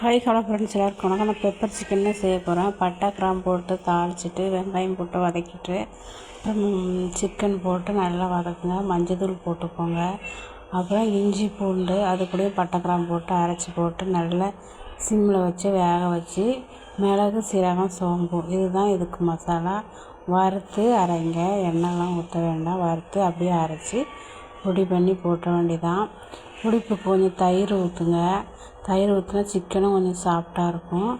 Hi hello friends எல்லாருக்கும் வணக்கம். நான் பெப்பர் சிக்கன் செய்ய போகிறேன் பட்டை கிராம் போட்டு தாளிச்சிட்டு வெங்காயம் போட்டு வதக்கிட்டு அப்புறம் சிக்கன் போட்டு நல்லா வதக்குங்க. மஞ்சள் போட்டுக்கோங்க. அப்புறம் இஞ்சி பூண்டு அது கூடயே பட்டை கிராம் போட்டு அரைச்சி போட்டு நல்லா சிம்மில் வச்சு வேக வச்சு மிளகு சீரகம் சோம்பு. இதுதான் இதுக்கு மசாலா. வறுத்து அரைங்க. எண்ணெய்லாம் ஊற்ற வேண்டாம். வறுத்து அப்படியே அரைச்சி பொடி பண்ணி போட்ட வேண்டியதான் புளிப்பு கொஞ்சம் தயிர் ஊற்றுங்க தயிர் ஊற்றினா சிக்கனும் கொஞ்சம் சாஃப்டாக இருக்கும்.